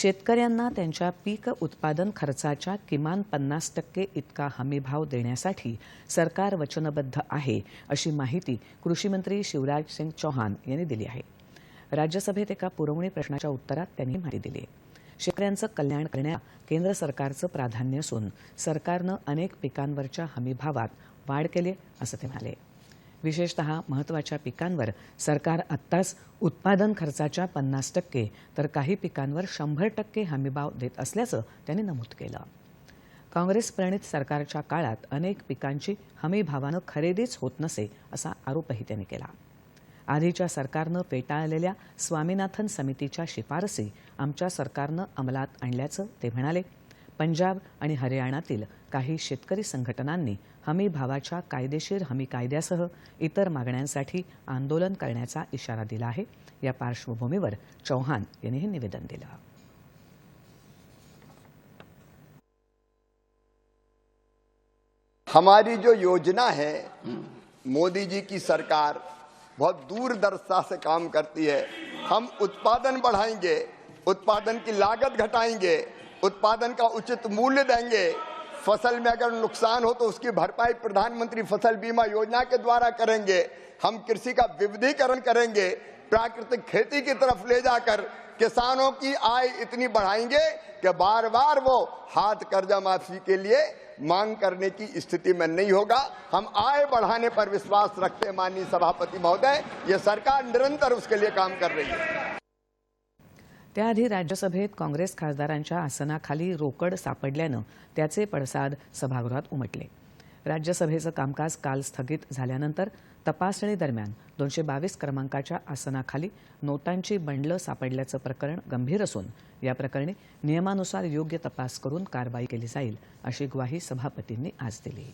शेतकऱ्यांना त्यांच्या पीक उत्पादन खर्चाच्या किमान पन्नास टक्के इतका हमीभाव देण्यासाठी सरकार वचनबद्ध आहे अशी माहिती कृषीमंत्री शिवराज सिंग चौहान यांनी दिली आहे. राज्यसभेत एका पुरवणी प्रश्नाच्या उत्तरात त्यांनी माहिती दिली. शेतकऱ्यांचं कल्याण करण्या केंद्र सरकारचं प्राधान्य असून सरकारनं अनेक पिकांवरच्या हमीभावात वाढ केली असं ते म्हणाले. विशेषतः महत्त्वाच्या पिकांवर. सरकार आत्ताच उत्पादन खर्चाच्या पन्नास टक्के तर काही पिकांवर शंभर टक्के हमीभाव देत असल्याचं त्यांनी नमूद केलं. काँग्रेस प्रणित सरकारच्या काळात अनेक पिकांची हमीभावानं खरेदीच होत नसे असा आरोपही त्यांनी केला. आधीच्या सरकारनं फेटाळलेल्या स्वामीनाथन समितीच्या शिफारसी आमच्या सरकारनं अंमलात आणल्याचं ते म्हणाले. पंजाब आणि हरियाणातील काही शेतकरी संघटनांनी हमी भावाच्या कायदेशीर हमी कायद्यासह इतर मागण्यांसाठी आंदोलन करण्याचा इशारा दिला आहे. या पार्श्वभूमीवर चौहान यांनी हे निवेदन दिलं. हमारी जो योजना है मोदी जी की सरकार बहुत दूरदर्शिता से काम करती है। हम उत्पादन बढ़ाएंगे उत्पादन की लागत घटाएंगे उत्पादन का उचित मूल्य देंगे। फ़सल में अगर नुकसान हो तो उसकी भरपाई प्रधानमंत्री फ़सल बीमा योजना के द्वारा करेंगे। हम कृषि का विविधीकरण करेंगे। प्राकृतिक खेती की तरफ़ ले जाकर किसानों की आय इतनी बढ़ाएँगे कि बार बार वो हाथ कर्जा माफ़ी के लिए मांग करने की स्थिति में नहीं होगा। हम आय बढ़ाने पर विश्वास रखते माननीय सभापति महोदय। ये सरकार निरंतर उसके लिए काम कर रही है। त्याआधी राज्यसभेत काँग्रेस खासदारांच्या आसनाखाली रोकड सापडल्यानं त्याचे पडसाद सभागृहात उमटले. राज्यसभेचं कामकाज काल स्थगित झाल्यानंतर तपासणी दरम्यान दोनशे बावीस क्रमांकाच्या आसनाखाली नोटांची बंडलं सापडल्याचं प्रकरण गंभीर असून या प्रकरणी नियमानुसार योग्य तपास करून कारवाई केली जाईल अशी ग्वाही सभापतींनी आज दिली.